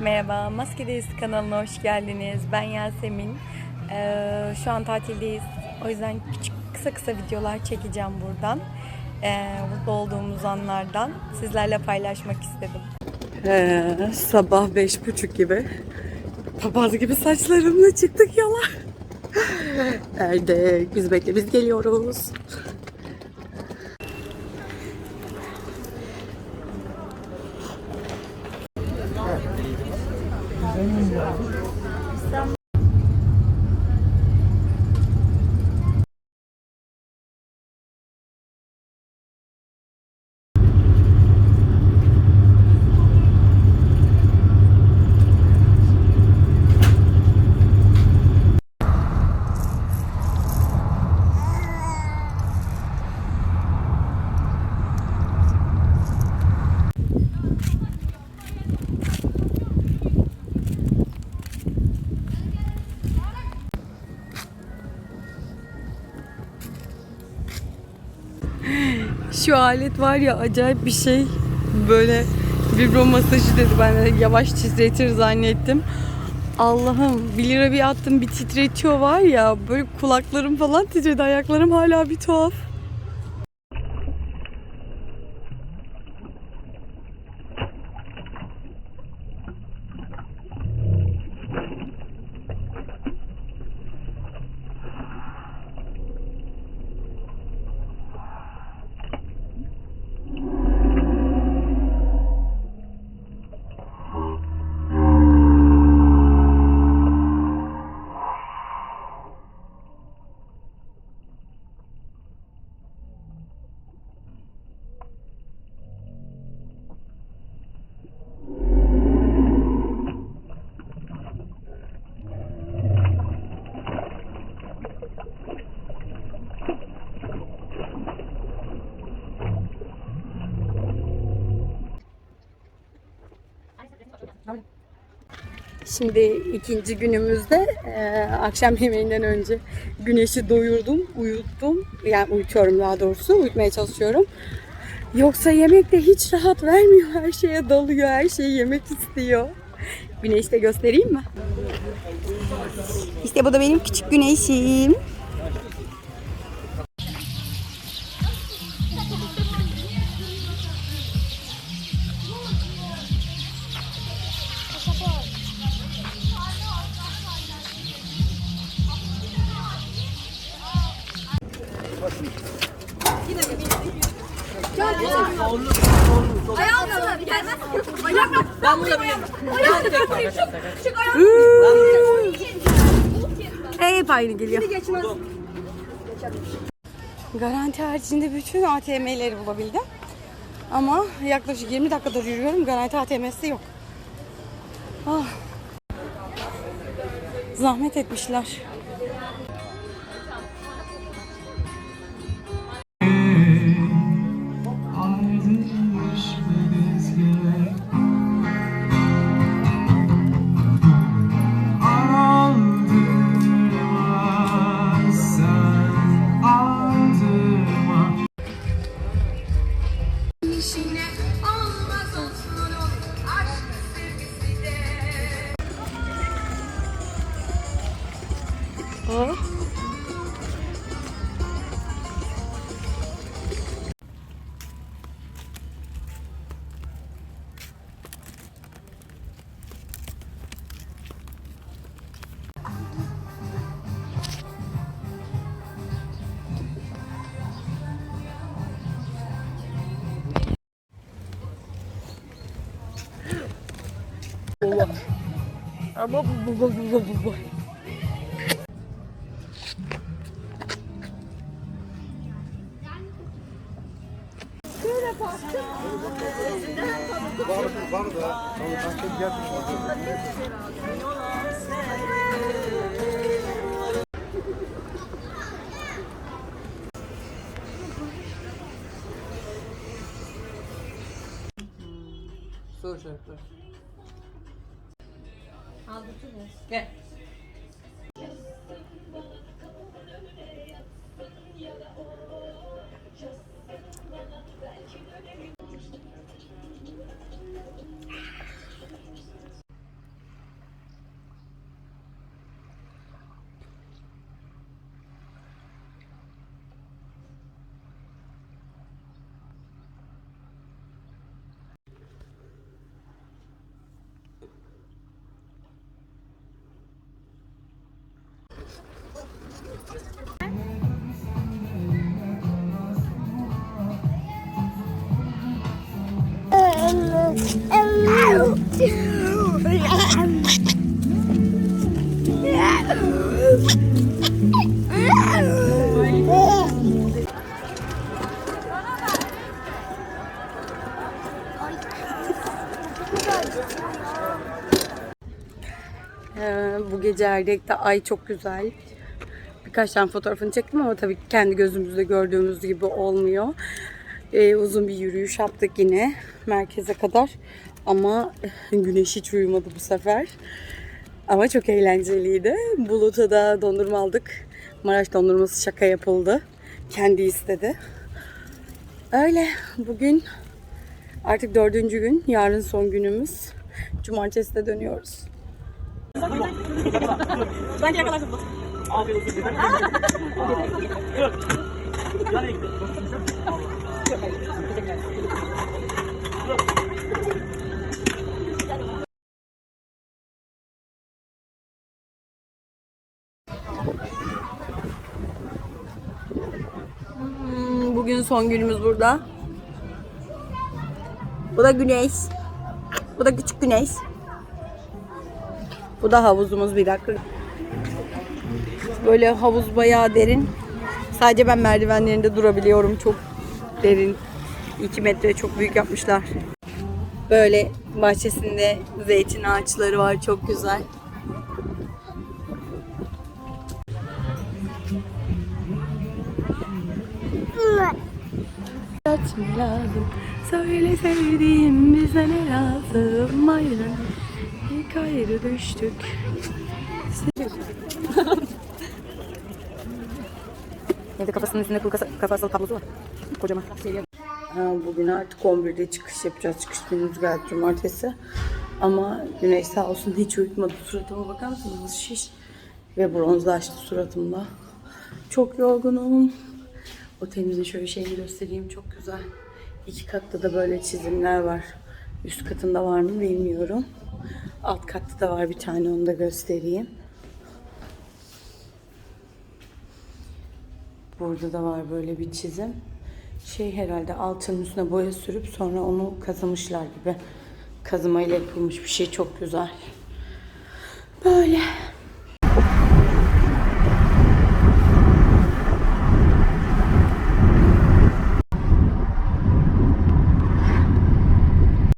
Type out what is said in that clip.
Merhaba, Maskedeyiz kanalına hoş geldiniz. Ben Yasemin. Ee, şu an tatildeyiz. O yüzden küçük kısa kısa videolar çekeceğim buradan. Ee, mutlu olduğumuz anlardan sizlerle paylaşmak istedim. Ee, sabah beş buçuk gibi papaz gibi saçlarımla çıktık yola. Nerede? Biz bekle, biz geliyoruz. 음. Şu alet var ya acayip bir şey. Böyle vibro masajı dedi. Ben de yavaş titretir zannettim. Allah'ım 1 lira bir attım bir titretiyor var ya böyle kulaklarım falan titredi ayaklarım hala bir tuhaf. Şimdi ikinci günümüzde e, akşam yemeğinden önce güneşi doyurdum, uyuttum. Yani uyutuyorum daha doğrusu, uyutmaya çalışıyorum. Yoksa yemekte hiç rahat vermiyor. Her şeye dalıyor, her şeyi yemek istiyor. Güneşi de göstereyim mi? İşte bu da benim küçük güneşim. Hep aynı geliyor. Garanti haricinde bütün ATM'leri bulabildim. Ama yaklaşık 20 dakikadır yürüyorum. Garanti ATM'si yok. Ah. Zahmet etmişler. Ama bu bu bu. Soru şartlar. Gel. Ee, bu gece Erdek'te ay çok güzel. Birkaç tane fotoğrafını çektim ama tabii kendi gözümüzde gördüğümüz gibi olmuyor. Ee, uzun bir yürüyüş yaptık yine merkeze kadar. Ama güneş hiç uyumadı bu sefer. Ama çok eğlenceliydi. Bulut'a da dondurma aldık. Maraş dondurması şaka yapıldı. Kendi istedi. Öyle. Bugün artık dördüncü gün. Yarın son günümüz. Cumartesi de dönüyoruz. Hmm, Bugün son günümüz burada. Bu da güneş. Bu da küçük güneş. Bu da havuzumuz bir dakika. Böyle havuz bayağı derin. Sadece ben merdivenlerinde durabiliyorum. Çok derin. 2 metre çok büyük yapmışlar. Böyle bahçesinde zeytin ağaçları var. Çok güzel. Kaç mı lazım? Söyle sevdiğim bize ne lazım? Ayrı, ilk ayrı düştük. Evde kafasının üstünde kuru kasa- kafasal kablosu var. Kocaman. Bugün artık 11'de çıkış yapacağız. Çıkış günümüz geldi cumartesi. Ama güneş sağ olsun hiç uyutmadı. Suratıma bakar mısınız? Şiş. Ve bronzlaştı suratımda. Çok yorgunum. Otelimizin şöyle şeyini göstereyim. Çok güzel. İki katta da böyle çizimler var. Üst katında var mı bilmiyorum. Alt katta da var bir tane onu da göstereyim. Burada da var böyle bir çizim. Şey herhalde altının üstüne boya sürüp sonra onu kazımışlar gibi. Kazımayla yapılmış bir şey çok güzel. Böyle.